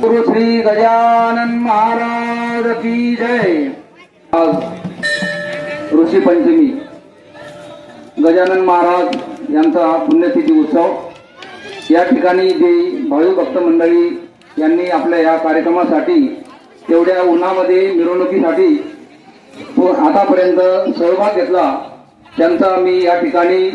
गुरु श्री गजानन महाराज की जय। आज ऋषी पंचमी। गजानन महाराज यांचा हा पुण्यतिथी उत्सव। या ठिकाणी जे भाऊ भक्त मंडळी यांनी आपल्या या कार्यक्रमासाठी तेवढ्या उन्हामध्ये मिरवणुकीसाठी आतापर्यंत सहभाग घेतला. त्यांचा मी या ठिकाणी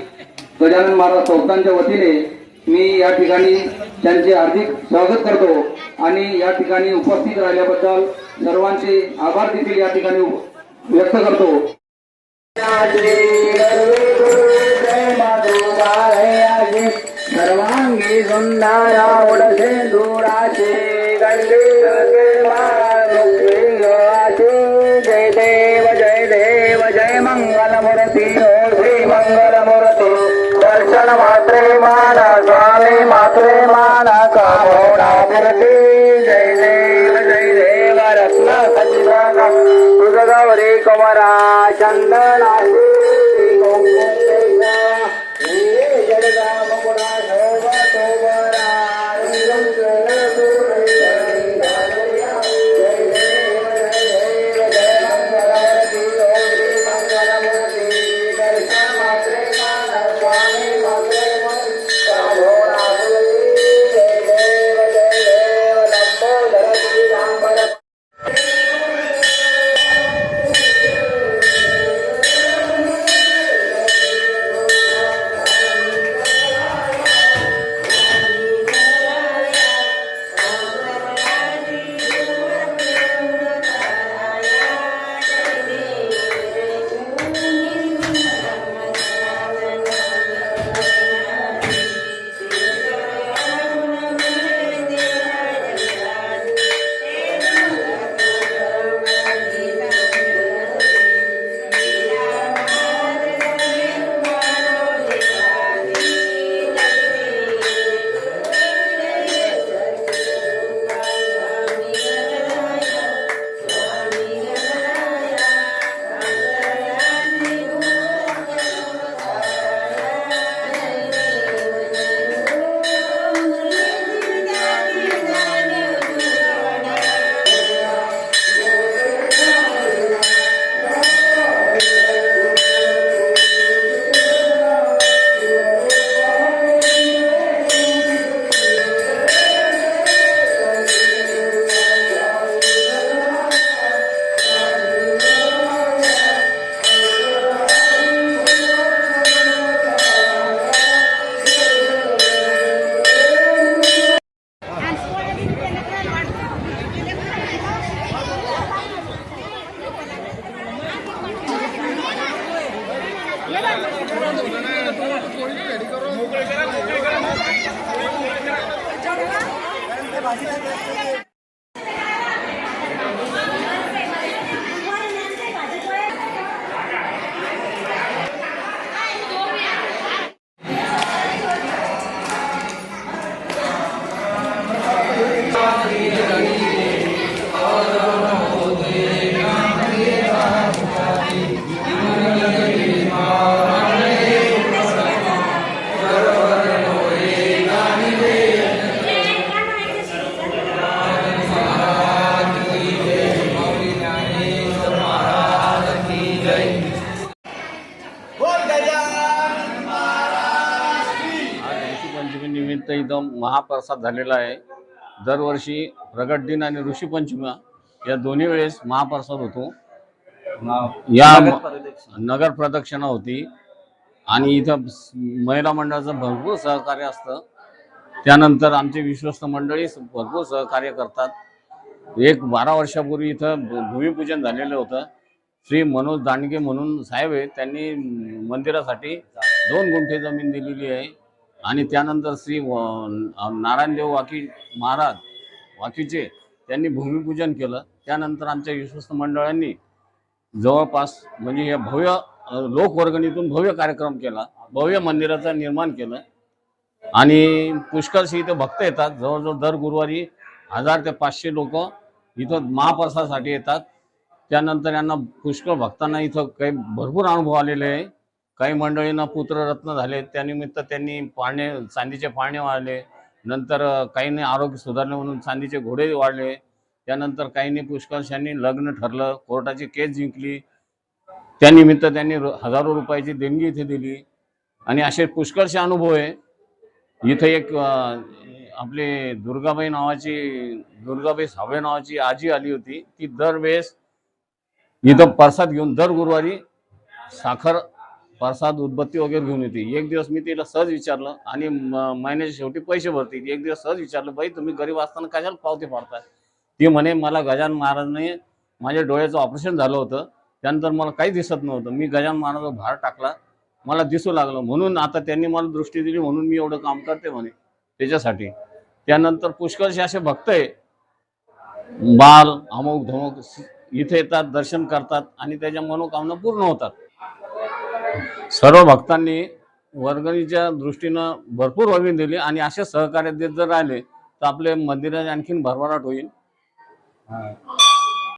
गजानन महाराज संस्थांच्या वतीने मी या ठिकाणी त्यांचे हार्दिक स्वागत करतो आणि या ठिकाणी उपस्थित राहिल्याबद्दल सर्वांचे आभार देखील या ठिकाणी व्यक्त करतो सर्वांगी सुंदरा उडसे दुराचे गंगे जय देव जय देव जय मंगल मूर्ती कामोडा मूर्ती जय देव जय देव रत्न सज्जन तुझ गौरी कुमारा चंदनाची आज निमित्त इथं महाप्रसाद झालेला आहे. दरवर्षी प्रगट दिन आणि ऋषीपंचमी या दोन्ही वेळेस महाप्रसाद होतो. या नगर प्रदक्षिणा. होती. आणि इथं महिला मंडळाचं भरपूर सहकार्य असतं. त्यानंतर आमचे विश्वस्त मंडळी भरपूर सहकार्य करतात. एक बारा वर्षापूर्वी इथं भूमिपूजन झालेलं होतं. श्री मनोज दांडगे म्हणून साहेब आहेत. त्यांनी मंदिरासाठी दोन गुंठे जमीन दिलेली आहे. आणि त्यानंतर श्री नारायणदेव वाकी महाराज वाकीचे त्यांनी भूमिपूजन केलं. त्यानंतर आमच्या विश्वस्त मंडळांनी जवळपास म्हणजे या भव्य लोकवर्गणीतून भव्य कार्यक्रम केला. भव्य मंदिराचं निर्माण केलं. आणि पुष्कळशी इथं भक्त येतात. जवळजवळ दर गुरुवारी हजार ते पाचशे लोक इथं महाप्रसादासाठी येतात. त्यानंतर यांना पुष्कळ भक्तांना इथं काही भरपूर अनुभव आलेले आहे. काही मंडळींना पुत्ररत्न झाले त्यानिमित्त त्यांनी पाळणे चांदीचे पाळणे वाढले नंतर काहींनी आरोग्य सुधारले म्हणून चांदीचे घोडे वाढले. त्यानंतर काहींनी पुष्कळशांनी लग्न ठरलं कोर्टाची केस जिंकली. त्यानिमित्त त्यांनी हजारो रुपयाची देणगी इथे दिली. आणि असे पुष्कळसे अनुभव आहे. इथे एक आपली दुर्गाबाई नावाची दुर्गाबाई साबळे नावाची आजी आली होती. ती दरवेळेस इथं प्रसाद घेऊन दर गुरुवारी साखर प्रसाद उदबत्ती वगैरे घेऊन येते. एक दिवस मी तिला सहज विचारलं आणि महिन्याच्या शेवटी पैसे भरते. एक दिवस सहज विचारलं बाई तुम्ही गरीब असताना कशाला पावते फाडताय ती म्हणे मला गजान महाराजने माझ्या डोळ्याचं ऑपरेशन झालं होतं. त्यानंतर मला काही दिसत नव्हतं. मी गजान महाराजावर भार टाकला. मला दिसू लागलं. म्हणून आता त्यांनी मला दृष्टी दिली. म्हणून मी एवढं काम करते म्हणे त्याच्यासाठी. त्यानंतर पुष्कळचे असे भक्त आहे. बाल अमुक धमुक इथे येतात दर्शन करतात आणि त्याच्या मनोकामना पूर्ण होतात. सर्व भक्तांनी वर्गणीच्या दृष्टीनं भरपूर वर्गणी दिली आणि असे सहकार्य देत जर राहिले तर आपले मंदिर आणखीन भरभराट होईल.